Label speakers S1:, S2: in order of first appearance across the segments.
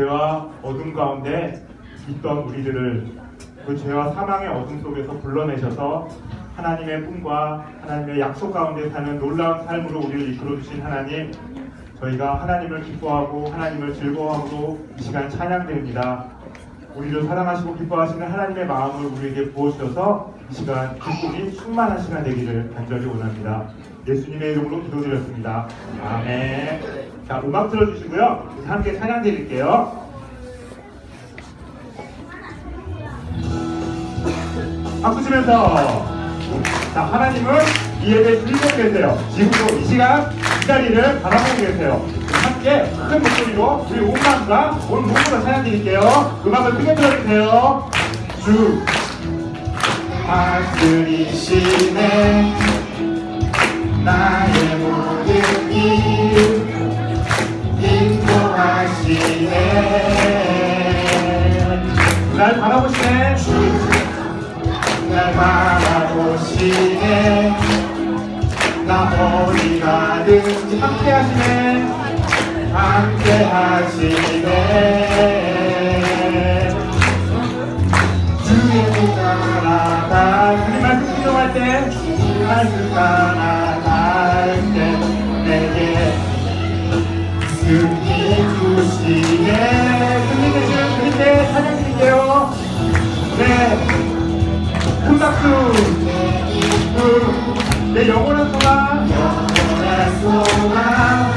S1: 죄와 어둠 가운데 있던 우리들을 그 죄와 사망의 어둠 속에서 불러내셔서 하나님의 꿈과 하나님의 약속 가운데 사는 놀라운 삶으로 우리를 이끌어 주신 하나님 저희가 하나님을 기뻐하고 하나님을 즐거워하고 이 시간 찬양드립니다. 우리를 사랑하시고 기뻐하시는 하나님의 마음을 우리에게 부어주셔서 이 시간 기쁨이 충만한 시간 되기를 간절히 원합니다. 예수님의 이름으로 기도드렸습니다. 아멘. 자, 음악 들어주시고요. 함께 찬양 드릴게요. 박수 치면서 자 하나님은 이 예배 즐기고 계세요. 지금도 이 시간 이 자리를 바라보고 계세요. 함께 큰 목소리로 우리 온 마음과 온 몸으로 찬양 드릴게요. 음악을 크게 들어주세요. 주 다스리시네 나의 모든 일 인도하시네. 날 바라보시네. 날 바라보시네. 나 어디 가든지 함께 하시네. 함께 하시네. 주의 뜻 따라가 주님 말씀 기도할 때 주님 말씀 따라 드릴게요. 네. 큰 박수. 내 영원한 소망 영원한 소망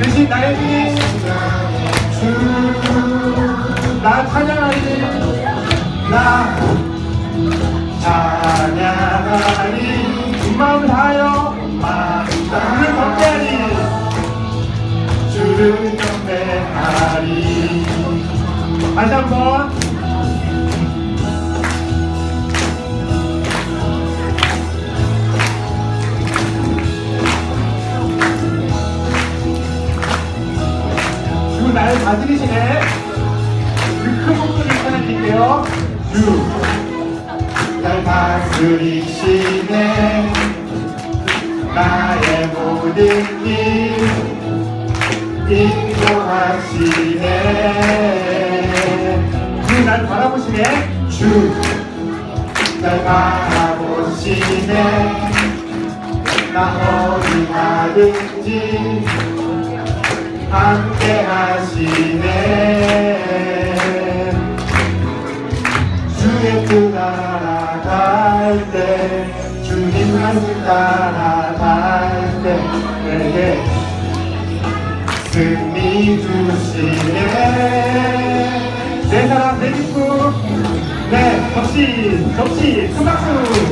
S1: 대신 나의 주님 주 나 찬양하리. 나 찬양하리. 두 마음 다하여. 주를 경배하리. 주를 경배하리 다시 한번 주 나를 다스리시네. 큰 목소리를 찬양드릴게요. 주, 날 다스리시네. 나의 모든 일 인도하시네. 주, 날 바라보시네. 주, 날 바라보시네. 나 어디 가든지 함께 하시네 주의 뜻 따라갈 때 주님 말씀 따라갈 때 내게 승리 주시네 내 사랑 내 네 접시 접시 큰 박수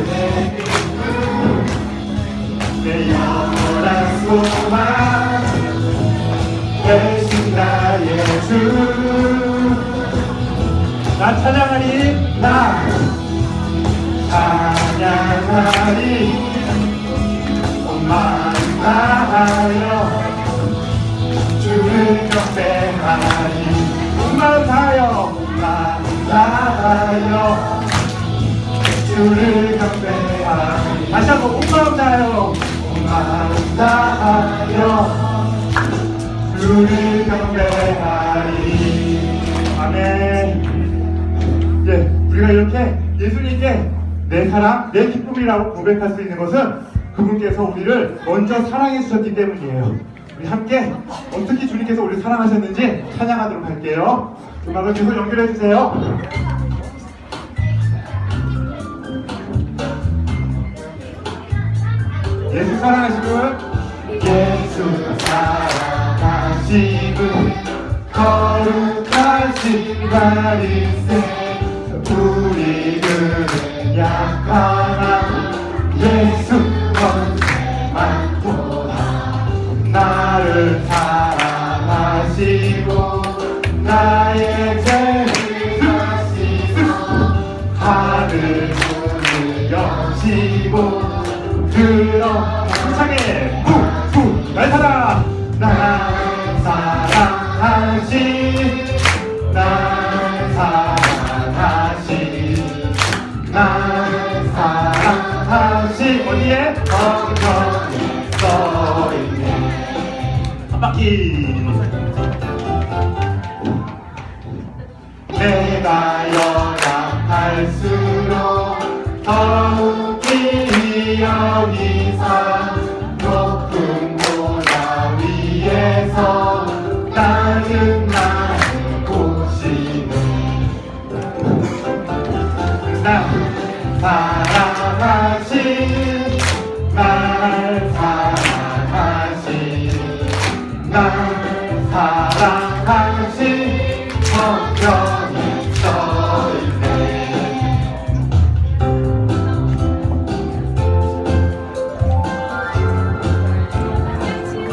S1: 다하여 주를 경배하리. 다시 한번 온 마음 다하여 온 마음 다하여 주를 경배하리. 아멘. 이제 우리가 이렇게 예수님께 내 사랑, 내 기쁨이라고 고백할 수 있는 것은 그분께서 우리를 먼저 사랑해 주셨기 때문이에요. 우리 함께 어떻게 주님께서 우리를 사랑하셨는지 찬양하도록 할게요. 음악을 계속 연결해 주세요 예수 사랑하시는 예수가 사랑하시는 거룩하신 가리세 우리들은 약하나 예수 내가 연락할 수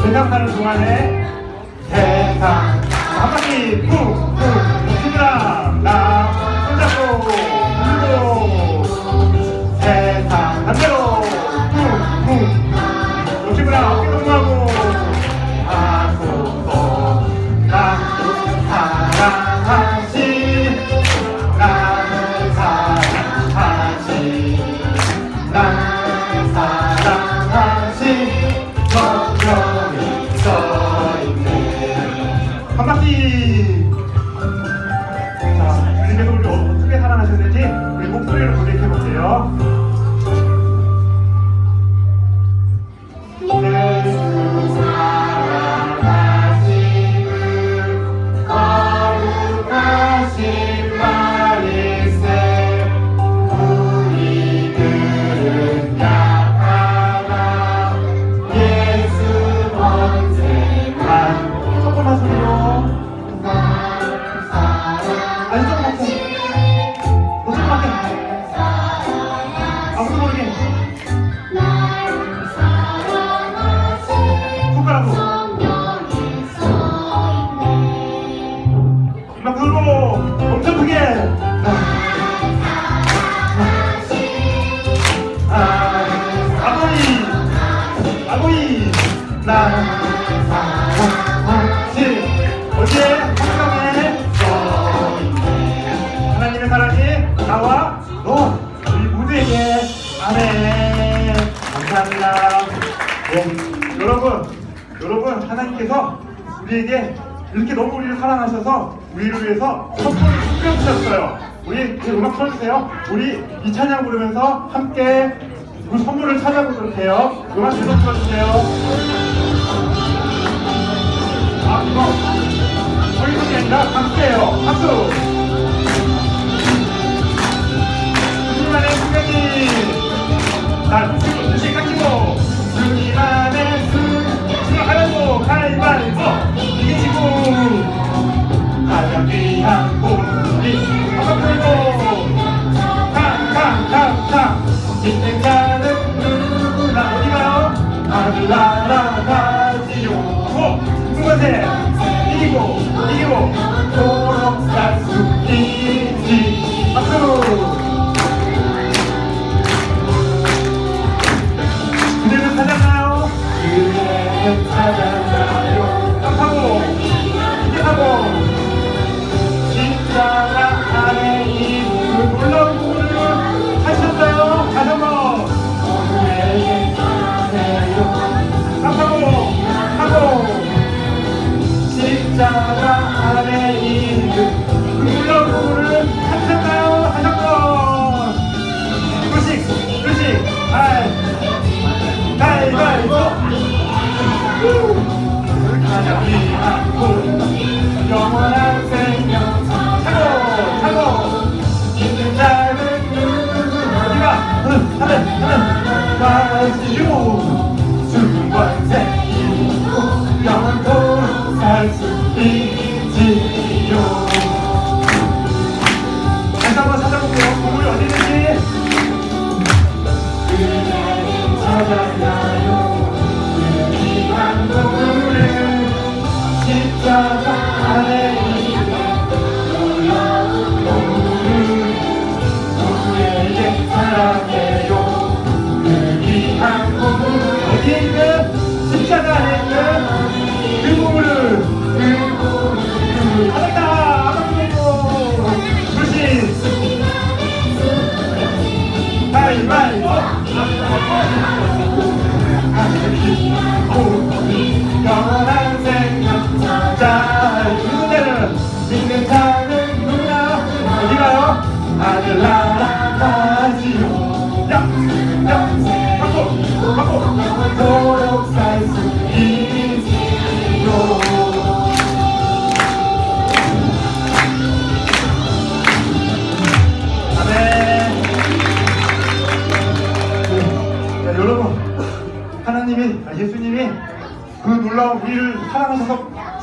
S1: 생각하는 동안에 세상 한마디 푹푹 푹 씁니다. 부르면서 선풍을 끌어주셨어요. 우리 제 음악 틀어주세요. 우리 이 찬양 부르면서 함께 그 선물을 찾아보도록 해요. 음악 계속 틀어주세요. 아, 이거 저희 분이 아니라 박수예요. 박수! 우리만의 수경이 날 훔치고 다시 깎이고 우리만의 수 지금 가라고 가위바위보 이게 지금 귀한 우리 한번 불고 탕탕탕탕 있는 자는 누구나 어디 가요? 하늘나라 가지요 오! 누구한테? 이기고 이기고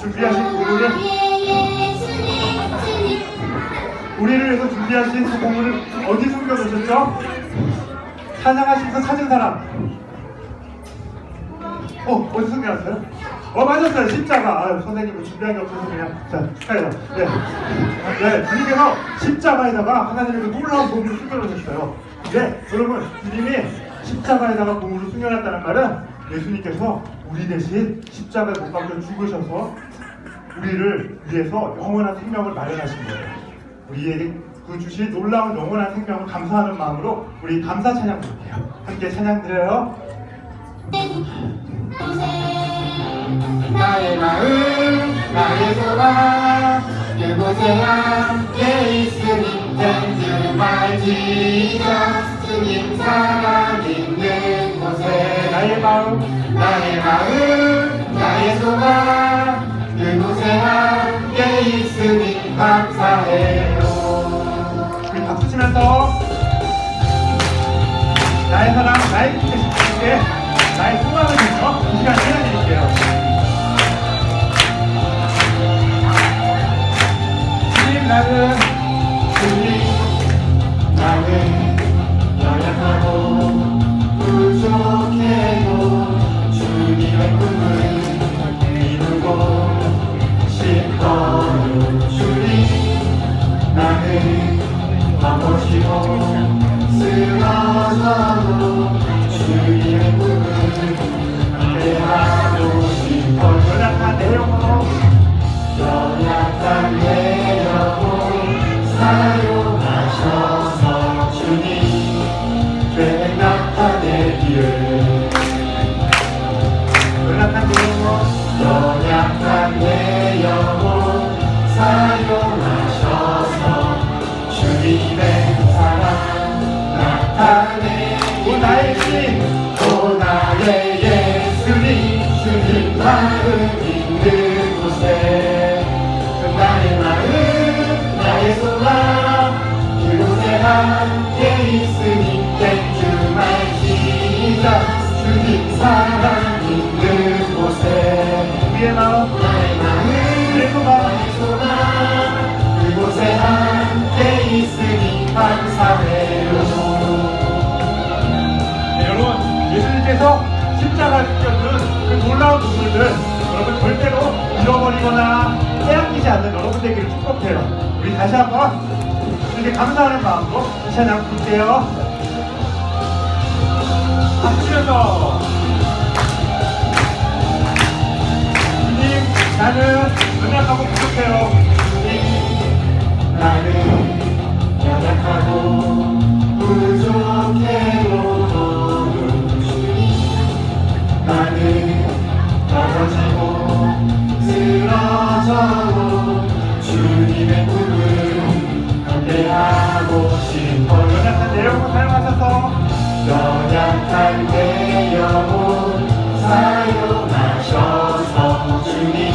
S1: 준비하신 우리를 우리를 위해서 준비하신 그 보물을 어디 숨겨놓으셨죠? 찬양하시면서 찾은 사람. 어, 어디 숨겨놨어요? 어, 맞았어요. 십자가. 아유, 선생님은 준비한 게 없어서 그냥. 자, 축하해요. 네. 네, 주님께서 십자가에다가 하나님의 그 놀라운 보물을 숨겨놓으셨어요. 네, 여러분, 주님이 십자가에다가 보물을 숨겨놨다는 말은 예수님께서 우리 대신 십자가에 못 박혀 죽으셔서 우리를 위해서 영원한 생명을 마련하신 거예요. 우리에게 그 주신 놀라운 영원한 생명을 감사하는 마음으로 우리 감사 찬양 부를게요. 함께 찬양 드려요.
S2: 나의 마음 나의 소망 그곳에 함께 있으니 정말 지저 주님 사랑 있는 곳에
S1: 나의 마음
S2: 나의 마음 나의 소망
S1: 찬양드릴게요. 주님 나는
S2: 있는 곳에 그 나의 마음 나의 소망. 그곳에 함께 있으니 you my Jesus 주님 사랑 있는 곳에
S1: 우리의 마음
S2: 나의 마음
S1: 내 소망
S2: 그곳에 함께 있으니 감사해요
S1: 네, 여러분 예수님께서 십자가에 숨겨둔 그 놀라운 절대로 잃어버리거나 빼앗기지 않는 여러분 되기를 축복해요. 우리 다시 한번 이렇게 감사하는 마음으로 이 찬양 부를게요. 박수면서 주님 나는 연약하고 부족해요. 주님
S2: 나는 연약하고 부족해도 주님 나는 떨어지고 쓰러져도 주님의 꿈을 함께하고 싶어요.
S1: 연약한 내 영혼 사용하셔서
S2: 연약한 내 영혼 사용하셔서 주님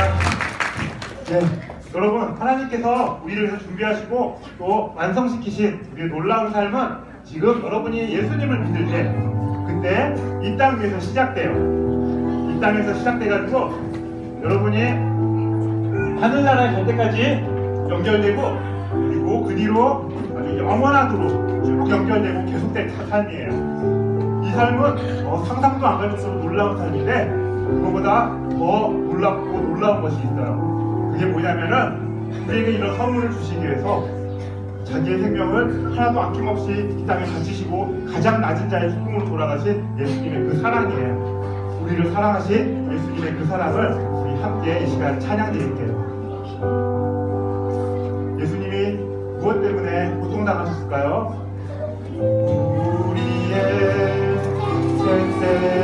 S1: 하나님께서 우리를 위해서 준비하시고 또 완성시키신 우리의 놀라운 삶은 지금 여러분이 예수님을 믿을 때 그때 이 땅 위에서 시작돼요. 이 땅에서 시작돼가지고 여러분이 하늘나라에 갈 때까지 연결되고 그리고 그 뒤로 아주 영원하도록 쭉 연결되고 계속된 삶이에요. 이 삶은 어, 상상도 안갈 정도로 놀라운 삶인데 그거보다 더 놀랍고 놀라운 것이 있어요. 그게 뭐냐면은 우리에게 이런 선물을 주시기 위해서 자기의 생명을 하나도 아낌없이 이 땅에 바치시고 가장 낮은 자의 수금으로 돌아가신 예수님의 그 사랑이에요. 우리를 사랑하신 예수님의 그 사랑을 우리 함께 이 시간 찬양 드릴게요. 예수님이 무엇 때문에 고통당하셨을까요? 우리의 죄때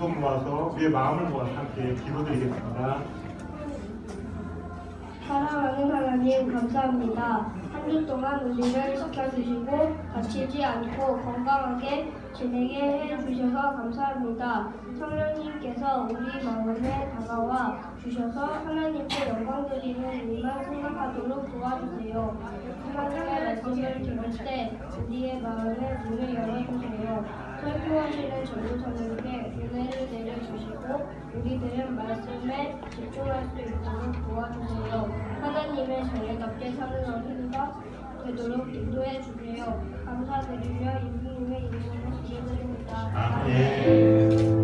S1: 우리 모아서 우리의 마음을 모아서 함께 기도드리겠습니다.
S3: 사랑하는 하나님 감사합니다. 한 주 동안 우리를 지켜주시고 다치지 않고 건강하게 지내게 해주셔서 감사합니다. 성령님께서 우리 마음에 다가와 주셔서 하나님께 영광 드리는 일만 생각하도록 도와주세요. 하나님의 말씀을 들을 때 우리의 마음의 문을 열어주세요. 설교하시는 전도사님께 은혜를 내려주시고 우리들은 말씀에 집중할 수 있도록 도와주세요. 하나님의 자녀답게 사는 어린이가 되도록 인도해 주세요. 감사드리며 예수님의 이름으로 기도드립니다.
S1: 아멘.